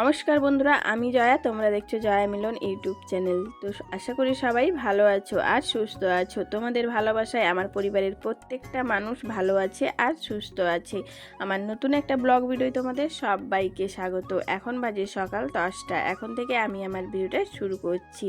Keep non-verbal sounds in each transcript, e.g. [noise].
নমস্কার বন্ধুরা, আমি জয়া, তোমরা দেখছ জয়া মিলন ইউটিউব চ্যানেল। তো আশা করি সবাই ভালো আছো আর সুস্থ আছো। তোমাদের ভালোবাসায় আমার পরিবারের প্রত্যেকটা মানুষ ভালো আছে আর সুস্থ আছে। আমার নতুন একটা ব্লগ ভিডিও তোমাদের সবাইকে স্বাগত। এখন বাজে সকাল দশটা। এখন থেকে আমি আমার ভিডিওটা শুরু করছি।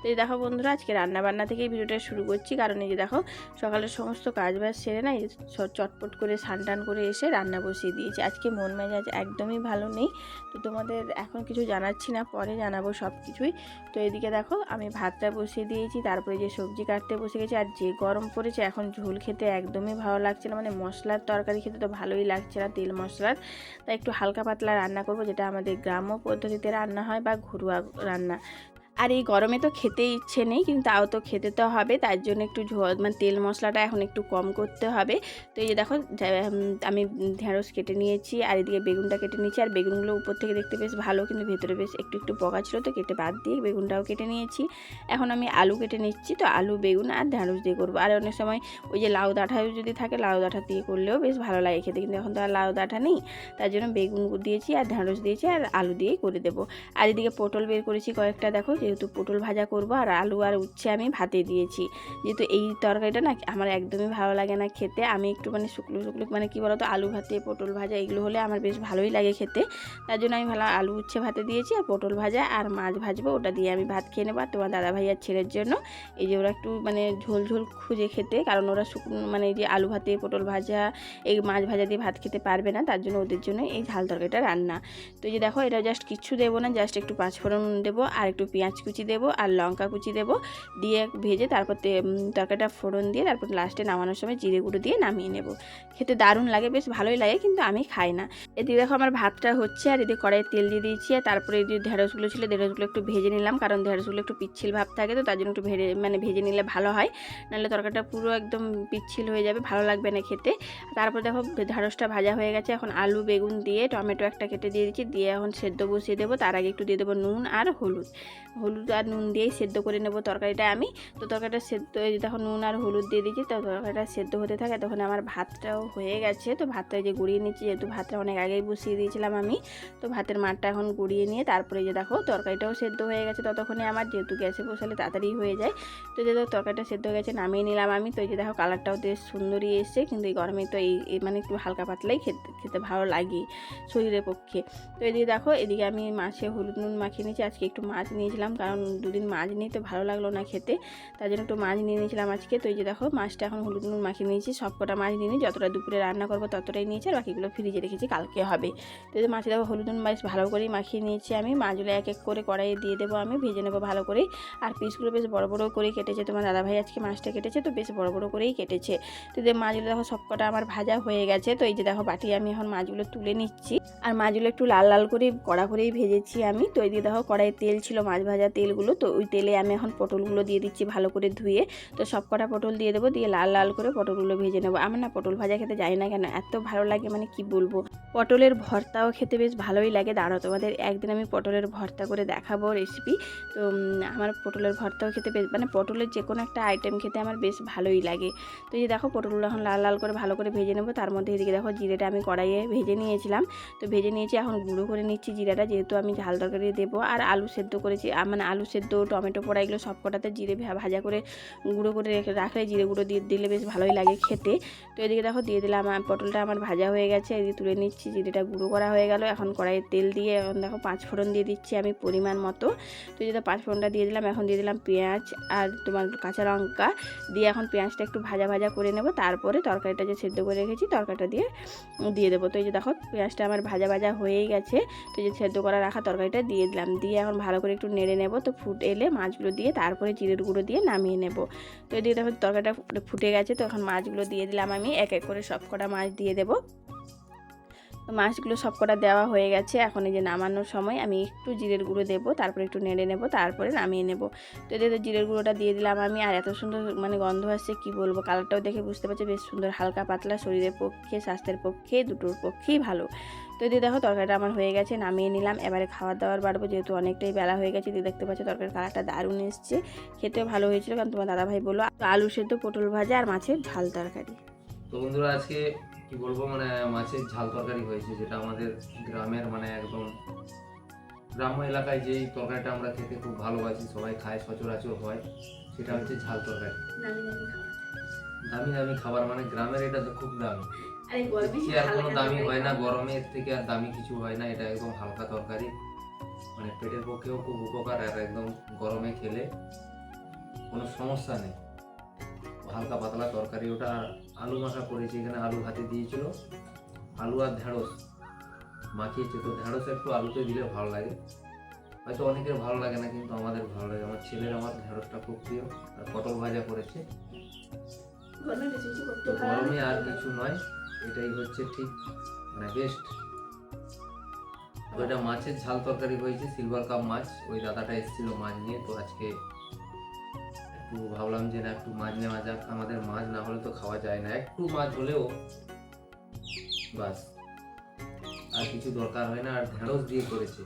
তো এই দেখো বন্ধুরা, আজকে রান্নাবান্না থেকেই ভিডিওটা শুরু করছি। কারণ এই যে দেখো সকালের সমস্ত কাজ বাজ সেরে না চটপট করে স্নান টান করে এসে রান্না বসিয়ে দিয়েছি। আজকে মন মেজাজ একদমই ভালো নেই। তো তোমাদের এখন কিছু জানাচ্ছি না, পরে জানাব সব কিছুই। তো এদিকে দেখো, আমি ভাতটা বসিয়ে দিয়েছি, তারপরে যে সবজি কাটতে বসে গেছি, আর যে গরম পড়েছে, এখন ঝোল খেতে একদমই ভালো লাগছে না। মানে মশলার তরকারি খেতে তো ভালোই লাগছে না, তেল মশলার। তাই একটু হালকা পাতলা রান্না করব, যেটা আমাদের গ্রাম্য পদ্ধতিতে রান্না হয়, বা ঘরোয়া রান্না। আর এই গরমে তো খেতে ইচ্ছে নেই, কিন্তু তাও তো খেতে তো হবে, তার জন্য একটু মানে তেল মশলাটা এখন একটু কম করতে হবে। তো এই যে দেখো আমি ঢেঁড়স কেটে নিয়েছি, আর এদিকে বেগুনটা কেটে নিয়েছি, আর বেগুনগুলো উপর থেকে দেখতে বেশ ভালো, কিন্তু ভেতরে বেশ একটু একটু বকা ছিল, তো কেটে বাদ দিয়ে বেগুনটাও কেটে নিয়েছি। এখন আমি আলু কেটে নিচ্ছি, তো আলু, বেগুন আর ঢেঁড়স দিয়ে করব। আর অনেক সময় ওই যে লাউ ডাঁটা যদি থাকে, লাউ ডাঁটা দিয়ে করলেও বেশ ভালো লাগে খেতে, কিন্তু এখন তো আর লাউ ডাঁটা নেই, তার জন্য বেগুন দিয়েছি, আর ঢেঁড়স দিয়েছি, আর আলু দিয়েই করে দেবো। আর এদিকে পটল বের করেছি কয়েকটা, দেখো যেহেতু পটল ভাজা করব আর আলু আর উচ্ছে আমি ভাতে দিয়েছি। যেহেতু এই তরকারিটা না আমার একদমই ভালো লাগে না খেতে, আমি একটু মানে শুকনো শুকনো মানে কি বলতো, আলু ভাতে, পটল ভাজা এগুলো হলে আমার বেশ ভালোই লাগে খেতে। তার জন্য আমি ভালো আলু উচ্ছে ভাতে দিয়েছি আর পটল ভাজা আর মাছ ভাজবো, ওটা দিয়ে আমি ভাত খেয়ে নেব আর তোমার দাদা ভাই আর ছেলের জন্য। এই যে ওরা একটু মানে ঝোল ঝোল খুঁজে খেতে, কারণ ওরা শুকনো মানে এই যে আলু ভাতে, পটল ভাজা, এই মাছ ভাজা দিয়ে ভাত খেতে পারবে না, তার জন্য ওদের জন্য এই ঝাল তরকারিটা রান্না। তো এই যে দেখো, এটা জাস্ট কিচ্ছু দেবো না জাস্ট একটু পাঁচফোড়ন দেবো আর একটু পেঁয়াজ কুচি দেবো আর লঙ্কা কুচি দেবো। দিয়ে ভেজে তারপর তরকারিটা ফোড়ন দিয়ে তারপর লাস্টে নামানোর সময় জিরে গুঁড়ো দিয়ে নামিয়ে নেব। খেতে দারুণ লাগে, বেশ ভালোই লাগে কিন্তু আমি খাই না। এদিকে দেখো আমার ভাতটা হচ্ছে আর এদিকে কড়াইয়ে তেল দিয়ে দিয়েছি আর তারপরে এই যে ঢেঁড়সগুলো ছিল ঢেঁড়সগুলো একটু ভেজে নিলাম কারণ ঢেঁড়সগুলো একটু পিচ্ছিল ভাব থাকে তো তার জন্য একটু ভেজে মানে ভেজে নিলে ভালো হয়। নাহলে তরকারিটা পুরো একদম পিচ্ছিল হয়ে যাবে, ভালো লাগবে না খেতে। তারপর দেখো ঢেঁড়সটা ভাজা হয়ে গেছে, এখন আলু, বেগুন দিয়ে টমেটো একটা কেটে দিয়ে দিচ্ছি। দিয়ে এখন সেদ্ধ বসিয়ে দেবো, তার আগে একটু দিয়ে দেবো নুন আর হলুদ। হলুদ আর নুন দিয়েই সেদ্ধ করে নেব তরকারিটা আমি। তো তরকারিটা সেদ্ধ এই যে তখন নুন আর হলুদ দিয়ে দিয়েছি, তো তরকারিটা সেদ্ধ হতে থাকে, তখন আমার ভাতটাও হয়ে গেছে। তো ভাতটা যে গুঁড়িয়ে নিচ্ছি, যেহেতু ভাতটা অনেক আগেই বসিয়ে দিয়েছিলাম আমি, তো ভাতের মাঠটা এখন গুঁড়িয়ে নিয়ে তারপরে যে দেখো তরকারিটাও সেদ্ধ হয়ে গেছে। ততক্ষণে আমার যেহেতু গ্যাসে বসালে তাড়াতাড়ি হয়ে যায়, তো যেহেতু তরকারিটা সেদ্ধ হয়ে গেছে, নামিয়ে নিলাম আমি। তো যে দেখো কালারটাও বেশ সুন্দরই এসছে, কিন্তু এই গরমে তো এই মানে একটু হালকা পাতলাই খেতে খেতে ভালো লাগে শরীরের পক্ষে। তো এদিকে দেখো, এদিকে আমি মাছে হলুদ নুন মাখিয়ে নিয়েছি, আজকে একটু মাছ নিয়েছিলাম কারণ দুদিন মাছ নিয়ে তো ভালো লাগল না খেতে। তার জন্য একটু মাছ নিয়ে নিয়েছিলাম আজকে। তো এই যে দেখো, মাছটা এখন হলুদ নুন মাখিয়ে নিয়েছি। সব কটা মাছ নিয়ে নিই। যতটা দুপুরে রান্না করব ততটাই নিয়েছি। আর বাকিগুলো ফ্রিজে রেখেছি, কালকে হবে। তো এই যে মাছে দেখো, হলুদ নুন মাছ ভালো করেই মাখিয়ে নিয়েছি আমি। মাছগুলো এক এক করে কড়াইয়ে দিয়ে দেবো আমি, ভেজে নেব ভালো করে আর পিসগুলো বেশ বড় বড় করেই কেটেছে। তোমার দাদাভাই আজকে মাছটা কেটেছে, তো বেশ বড় বড় করেই কেটেছে। তো যে মাছগুলো দেখো, সব কটা আমার ভাজা হয়ে গেছে। তো এই যে দেখো, বাটি আমি এখন মাছগুলো তুলে নিচ্ছি। আর মাছগুলো একটু লাল লাল করে কড়া করেই ভেজেছি আমি। তো এই দিয়ে দেখো, কড়াইয়ে তেল ছিল মাছ ভাজা তেলগুলো, তো ওই তেলে আমি এখন পটলগুলো দিয়ে দিচ্ছি ভালো করে ধুয়ে। তো সব কটা পটল দিয়ে দেবো, দিয়ে লাল লাল করে পটলগুলো ভেজে নেব। আমার না পটল ভাজা খেতে যাই না কেন, এত ভালো লাগে মানে কি বলব? পটলের ভর্তাও খেতে বেশ ভালোই লাগে। দাঁড়াও, তোমাদের একদিন আমি পটলের ভর্তা করে দেখাবো রেসিপি তো আমার পটলের ভর্তাও খেতে বেশ মানে পটলের যে কোনো একটা আইটেম খেতে আমার বেশ ভালোই লাগে। তো এই দেখো, পটলগুলো এখন লাল লাল করে ভালো করে ভেজে নেব। তার মধ্যে এদিকে দেখো, জিরেটা আমি কড়াইয়ে ভেজে নিয়েছিলাম। তো ভেজে নিয়েছি, এখন গুঁড়ো করে নিচ্ছি জিরাটা, যেহেতু আমি ঝাল তরকারি দেবো। আর আলু সেদ্ধ করেছি মানে আলু সেদ্ধ, টমেটো পোড়া এগুলো সব কটাতে জিরে ভাজা করে গুঁড়ো করে রেখে, রাখলে জিরে গুঁড়ো দিয়ে দিলে বেশ ভালোই লাগে খেতে। তো এদিকে দেখো দিয়ে দিলাম পটলটা আমার ভাজা হয়ে গেছে, এদিকে তুলে নিচ্ছি, জিরেটা গুঁড়ো করা হয়ে গেল। এখন কড়াইয়ে তেল দিয়ে, এখন দেখো পাঁচ ফোড়ন দিয়ে দিচ্ছি আমি পরিমাণ মতো। তো যেটা পাঁচ ফোড়নটা দিয়ে দিলাম, এখন দিয়ে দিলাম পেঁয়াজ আর তোমার কাঁচা লঙ্কা। দিয়ে এখন পেঁয়াজটা একটু ভাজা ভাজা করে নেব, তারপরে তরকারিটা যে সেদ্ধ করে রেখেছি তরকারিটা দিয়ে দিয়ে দেবো। তো এই যে দেখো পেঁয়াজটা আমার ভাজা ভাজা হয়েই গেছে। তো যে সেদ্ধ করা রাখা তরকারিটা দিয়ে দিলাম। দিয়ে এখন ভালো করে একটু নেড়ে নেব। তো ফুট এলে মাছগুলো দিয়ে তারপরে জিরের গুঁড়ো দিয়ে নামিয়ে নেব। তো এদিকে দেখো তরকারিটা ফুটে- ফুটে গেছে। তো এখন মাছগুলো দিয়ে দিলাম আমি। এক এক করে সব কটা মাছ দিয়ে দেবো। তো মাছগুলো সব কটা দেওয়া হয়ে গেছে। এখন এই যে নামানোর সময় আমি একটু জিরের গুঁড়ো দেবো, তারপরে একটু নেড়ে নেব, তারপরে নামিয়ে নেব। তো এদের জিরের গুঁড়োটা দিয়ে দিলাম আমি, আর এত সুন্দর মানে গন্ধ আসছে, কি বলব? কালারটাও দেখে বুঝতে পারছি, বেশ সুন্দর হালকা পাতলা, শরীরের পক্ষে, স্বাস্থ্যের পক্ষে, দুটোর পক্ষেই ভালো। তো এদিকে দেখো, তরকারিটা আমার হয়ে গেছে, নামিয়ে নিলাম। এবারে খাবার দাবার বাড়বো, যেহেতু অনেকটাই বেলা হয়ে গেছে, দিয়ে দেখতে পাচ্ছ তরকারির কালারটা দারুণ এসছে। খেতেও ভালো হয়েছিল, কারণ তোমার দাদাভাই বলল, আলু সেদ্ধ, পটল ভাজা, আর মাছের ঝাল তরকারি। তো বন্ধুরা, আজকে কি বলব মানে মাছের ঝাল তরকারি হয়েছে যেটা আমাদের গ্রামের মানে একদম গ্রাম্য এলাকায় যেই তরকারিটা আমরা খেতে খুব ভালোবাসি সবাই খায় সচরাচর হয় সেটা হচ্ছে ঝাল তরকারি। দামি দামি খাবার। মানে গ্রামের এটা তো খুব দামি। আরে কোনো দামি হয় না গরমের থেকে আর দামি কিছু হয় না এটা একদম হালকা তরকারি। মানে পেটের পক্ষেও খুব উপকার আর একদম গরমে খেলে কোনো সমস্যা নেই। হালকা পাতলা তরকারি ওটা আর আলু মাখা করেছি, এখানে আলু হাতে দিয়েছিল। আলু আর ঢেঁড়স মাখিয়েছে, তো ঢেঁড়স একটু আলুতে দিলে ভালো লাগে। হয়তো অনেকের ভালো লাগে না, কিন্তু আমাদের ভালো লাগে। আমার ছেলের আমার ঢেঁড়সটা খুব প্রিয়, আর পটল ভাজা করেছে। গরমে আর কিছু নয়, এটাই হচ্ছে ঠিক মানে বেস্ট ওইটা মাছের ঝাল তরকারি হয়েছে সিলভার কাপ মাছ। ওই দাদাটা এসেছিল মাছ নিয়ে, তো আজকে একটু ভাবলাম যে না একটু মাছ নেওয়া যাক আমাদের মাছ না হলে তো খাওয়া যায় না। একটু মাছ হলেও বাস। আর কিছু দরকার হয় না আর ঢেঁড়স দিয়ে করেছে।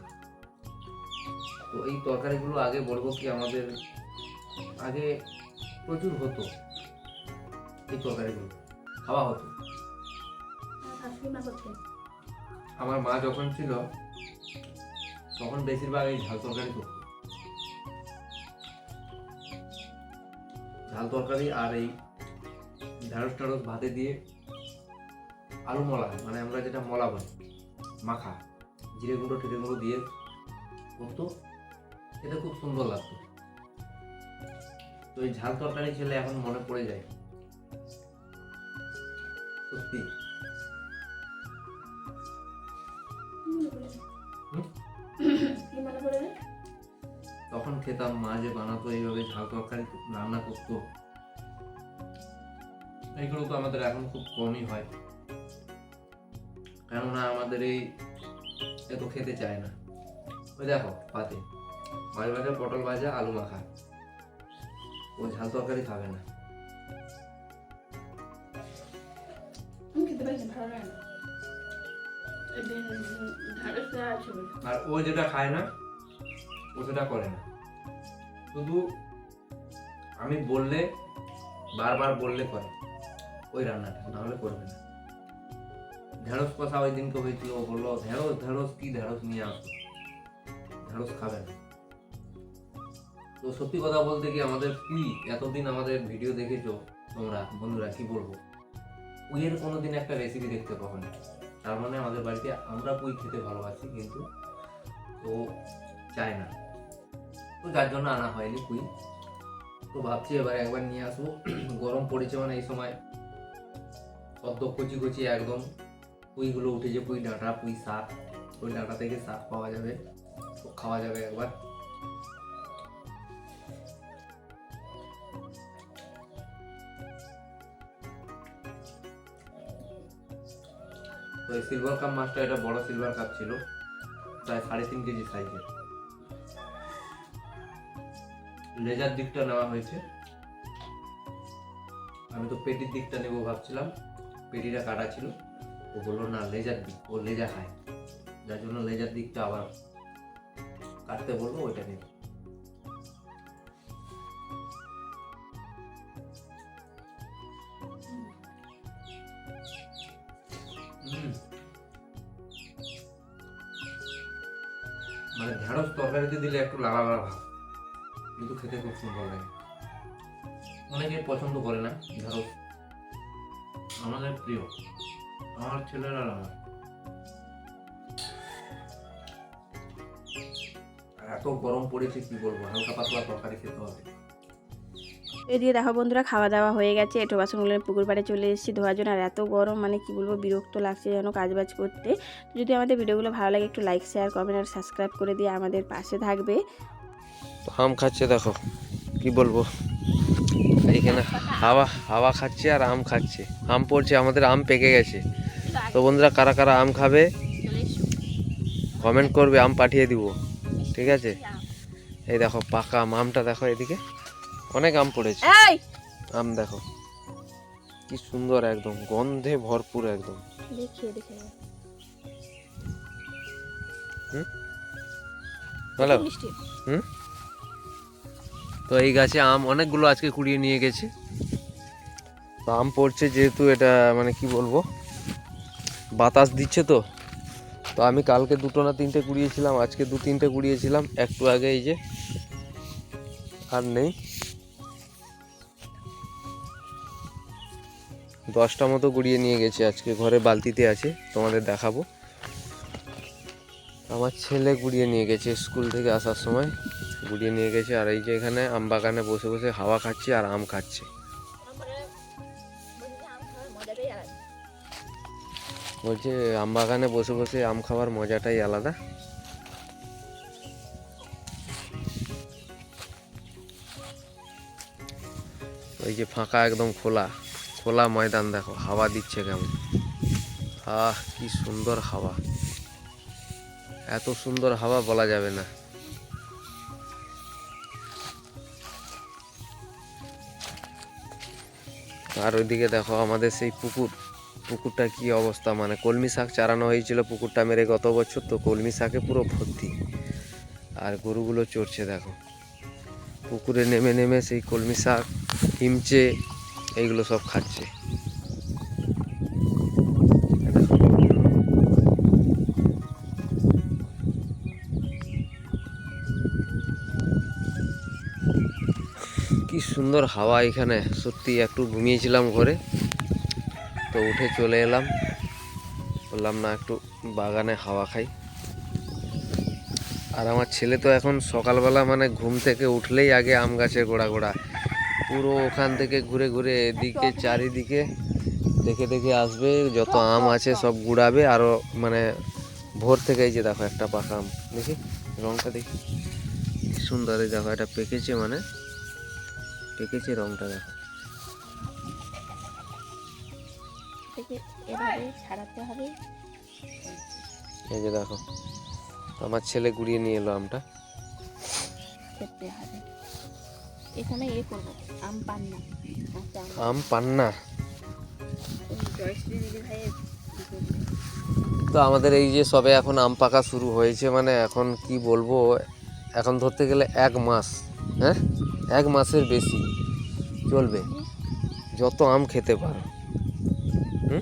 তো এই তরকারিগুলো আগে বলব কি আমাদের আগে প্রচুর হতো এই তরকারিগুলো। খাওয়া হতো। আমার মা যখন ছিল তখন বেশিরভাগ এই ঝাল তরকারি করতো। ঝাল তরকারি আর এই ঢ্যাঁড়স টাড়স ভাতে দিয়ে আলু মলা মানে আমরা যেটা মলা বলি, মাখা। জিরে গুঁড়ো টিরে গুঁড়ো দিয়ে করতো। এটা খুব সুন্দর লাগতো। তো এই ঝাল তরকারি খেলে এখন মনে পড়ে যায়। সত্যি। তখন খেতাম মা যে বানাতো এইভাবে ঝাল তরকারি রান্না করতো। এইগুলো তো আমাদের এখন খুব কমই হয়। কেননা আমাদের এই এত খেতে চায় না। ওই দেখো পাতে। মাছ ভাজা পটল ভাজা আলু মাখা। ও ঝাল তরকারি খাবে না। আর ও যেটা খায় না ও সেটা করে না। শুধু আমি বললে, বারবার বললে করে। ওই রান্নাটা না হলে করবে না। ঢেঁড়স কষা ওই দিনকে হয়েছিল, ও বলল, ঢেঁড়স ঢেঁড়স কি ঢেঁড়স নিয়ে আসো? ঢেঁড়স খাবে না। তো সত্যি কথা বলতে কি আমাদের কি এতদিন আমাদের ভিডিও দেখেছ তোমরা, বন্ধুরা, কি বলব? পুইয়ের কোনোদিন একটা রেসিপি দেখতে পাবো না। তার মানে আমাদের বাড়িতে আমরা পুই খেতে ভালোবাসি কিন্তু ও চায় না। তো যার জন্য আনা হয়নি পুই তো ভাবছি এবার একবার নিয়ে আসব। [clears throat] গরম পড়েছে মানে এই সময়। সদ্য কচি কচি একদম। পুইগুলো উঠেছে পুই ডাঁটা পুই শাক। ওই ডাঁটা থেকে শাক পাওয়া যাবে। খাওয়া যাবে একবার। তো এই সিলভার কাপ মাছটা এটা বড় সিলভার কাপ ছিল। প্রায় সাড়ে তিন কেজি সাইজের লেজার দিকটা নেওয়া হয়েছে। আমি তো পেটির দিকটা নেব ভাবছিলাম। পেটিটা কাটা ছিল। ও বলল না লেজার দিক, ও লেজার খায় যার জন্য লেজার দিকটা আবার কাটতে বলল ওইটা নেবে। মানে ঢেঁড়স তরকারিতে দিলে একটু লালা লালা ভাব। কিন্তু খেতে খুব সুন্দর লাগে। অনেকে পছন্দ করে না ঢেঁড়স আমাদের প্রিয়, আমার ছেলেরা আমার। এত গরম পড়েছে, কি বলব, হালকা পাতলা তরকারি খেতে হবে। এদিকে দেখো বন্ধুরা, খাওয়া দাওয়া হয়ে গেছে। এটো বাসনগুলো পুকুর পাড়ে চলে এসেছি ধোয়ার জন্য। আর এত গরম মানে কি বলব, বিরক্ত লাগছে যেন কাজবাজ করতে। যদি আমাদের ভিডিওগুলো ভালো লাগে, একটু লাইক শেয়ার কমেন্ট আর সাবস্ক্রাইব করে দিয়ে আমাদের পাশে থাকবে। আম খাচ্ছে দেখো কি বলব? এইখানে হাওয়া হাওয়া খাচ্ছে আর আম খাচ্ছে। আম পড়ছে আমাদের আম পেকে গেছে। তো বন্ধুরা কারা কারা আম খাবে? কমেন্ট করবে আম পাঠিয়ে দিব। ঠিক আছে? এই দেখো পাকা আম আমটা দেখো এদিকে। অনেক আম পড়েছে। আম দেখো। কি সুন্দর একদম গন্ধে ভরপুর একদম। হ্যালো? হুম? তো এই গাছে আম অনেকগুলো আজকে কুড়িয়ে নিয়ে গেছে। তো আম পড়ছে যেহেতু এটা মানে কি বলব, বাতাস দিচ্ছে তো। তো আমি কালকে দুটো না তিনটে কুড়িয়েছিলাম, আজকে দু তিনটে কুড়িয়েছিলাম, একটু আগে এই যে আর নেই। দশটা মতো গুড়িয়ে নিয়ে গেছে, আজকে ঘরে বালতিতে আছে, তোমাদের দেখাবো। আমার ছেলে গুড়িয়ে নিয়ে গেছে স্কুল থেকে আসার সময়। গুড়িয়ে নিয়ে গেছে আর এই যে এখানে আম বাগানে বসে বসে হাওয়া খাচ্ছে আর আম খাচ্ছে। বলছে আম বাগানে বসে বসে আম খাওয়ার মজাটাই আলাদা। ওই যে ফাঁকা একদম খোলা খোলা ময়দান দেখো, হাওয়া দিচ্ছে কেমন। আহ, কি সুন্দর হাওয়া। এত সুন্দর হাওয়া বলা যাবে না। আর ওইদিকে দেখো আমাদের সেই পুকুর। পুকুরটা কি অবস্থা? মানে কলমি শাক চারানো হয়েছিল পুকুরটা মেরে গত বছর, তো কলমি শাকে পুরো ভর্তি। আর গরুগুলো চড়ছে দেখো। পুকুরে নেমে নেমে সেই কলমি শাক, হিমচে, এইগুলো সব খাচ্ছে। কি সুন্দর হাওয়া এখানে। সত্যি একটু ঘুমিয়েছিলাম ঘরে। তো উঠে চলে এলাম। বললাম, না, একটু বাগানে হাওয়া খাই। আর আমার ছেলে তো এখন সকালবেলা মানে ঘুম থেকে উঠলেই আগে আম গাছের গোড়া গোড়া। পুরো ওখান থেকে ঘুরে ঘুরে এদিকে, চারিদিকে দেখে দেখে আসবে, যত আম আছে সব গুড়াবে। আরও মানে ভোর থেকে এই যে দেখো একটা পাকা আম। দেখি, রংটা দেখি। সুন্দর দেখো, এটা পেকেছে মানে। পেকেছে রংটা দেখো। থেকে এভাবে ছাড়াতে হবে। এই যে দেখো আমার ছেলে গুড়িয়ে নিয়ে এলো আমটা। খেতে হবে। এখানে এ করব আম পান আচ্ছা আম। পান্না? তো আমাদের এই যে সবে এখন আম পাকা শুরু হয়েছে মানে এখন কি বলব এখন ধরতে গেলে এক মাস হ্যাঁ? এক মাসের বেশি। চলবে। যত আম খেতে পারো। হুম?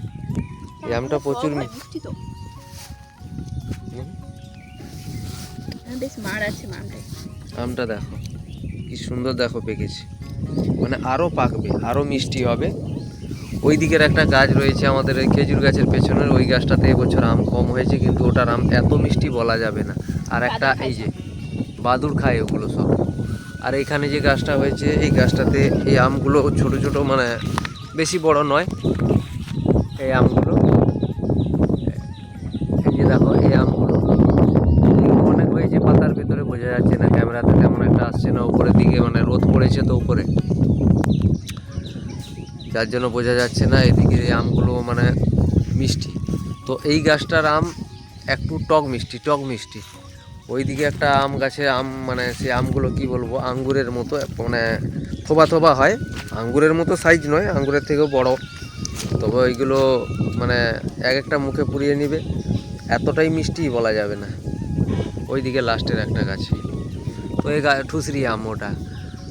এই আমটা প্রচুর আমটা দেখো। কি সুন্দর দেখো পেকেছে। মানে আরও পাকবে আরও মিষ্টি হবে। ওই দিকের একটা গাছ রয়েছে আমাদের ওই খেজুর গাছের পেছনের। ওই গাছটাতে এবছর আম কম হয়েছে কিন্তু ওটার আম এত মিষ্টি বলা যাবে না। আর একটা এই যে বাদুর খায় ওগুলো সব। আর এখানে যে গাছটা হয়েছে, এই গাছটাতে এই আমগুলো ছোট ছোট মানে বেশি বড় নয়। এই আমগুলো। এই যে দেখো, এই আমগুলো। অনেক হয়েছে পাতার ভিতরে বোঝা যাচ্ছে না, ক্যামেরাতে তেমন একটা আসছে না, উপরের দিকে মানে রোদ পড়েছে তো উপরে। যার জন্য বোঝা যাচ্ছে না, এদিকে এই আমগুলো মানে মিষ্টি। তো এই গাছটার আম একটু টক মিষ্টি টক মিষ্টি। ওইদিকে একটা আম গাছে আম মানে সেই আমগুলো কি বলব, আঙ্গুরের মতো মানে থোবা থোবা হয়। আঙ্গুরের মতো সাইজ নয়, আঙ্গুরের থেকেও বড়। তবে ওইগুলো মানে এক একটা মুখে পুড়িয়ে নিবে। এতটাই মিষ্টি বলা যাবে না। ওইদিকে লাস্টের একটা গাছে। তো এই গা, ঠুসরি আম ওটা।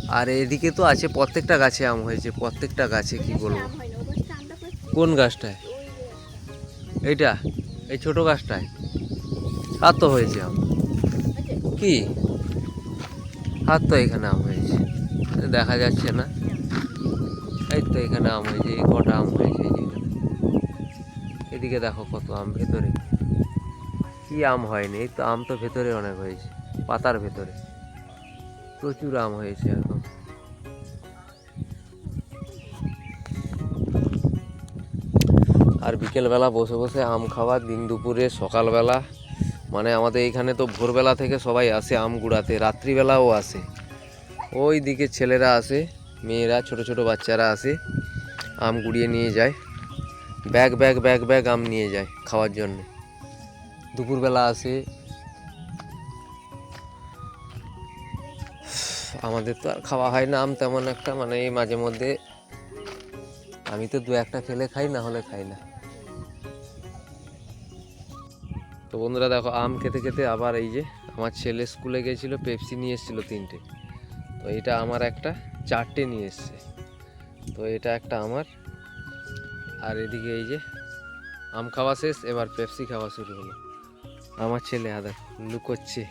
আর এদিকে তো আছে প্রত্যেকটা গাছে আম হয়েছে, প্রত্যেকটা গাছে কি বলব? কোন গাছটায়? এইটা, এই ছোট গাছটায়। আর তো হয়েছে আম। কি? আর তো এখানে আম হয়েছে। দেখা যাচ্ছে না। এই তো এখানে আম হয়েছে, এই কটা আম হয়েছে এদিকে দেখো কত আম, ভেতরে। কি আম হয়নি? এই তো আম তো ভেতরে অনেক হয়েছে, পাতার ভেতরে। প্রচুর আম হয়েছে এখন। আর বিকেলবেলা বসে বসে আম খাওয়া, দিন দুপুরে, সকালবেলা মানে আমাদের এইখানে তো ভোরবেলা থেকে সবাই আসে আম গুড়াতে, রাত্রিবেলাও আসে। ওই দিকে ছেলেরা আসে, মেয়েরা, ছোট ছোট বাচ্চারা আসে, আম গুড়িয়ে নিয়ে যায়। ব্যাগ ব্যাগ ব্যাগ ব্যাগ আম নিয়ে যায় খাওয়ার জন্য। দুপুরবেলা আসে। আমাদের তো আর খাওয়া হয় না আম তেমন একটা মানে মাঝে মধ্যে। আমি তো দু একটা খেলে খাই, না হলে খাই না। তো বন্ধুরা দেখো, আম খেতে খেতে আবার এই যে আমার ছেলে স্কুলে গেছিল, পেপসি নিয়ে এসেছিল তিনটে। তো এটা আমার একটা চারটে নিয়ে এসছে। তো এটা একটা আমার। আর এদিকে এই যে আম খাওয়া শেষ, এবার পেপসি খাওয়া শুরু হলো। আমার ছেলে আদার লুকোচ্ছে।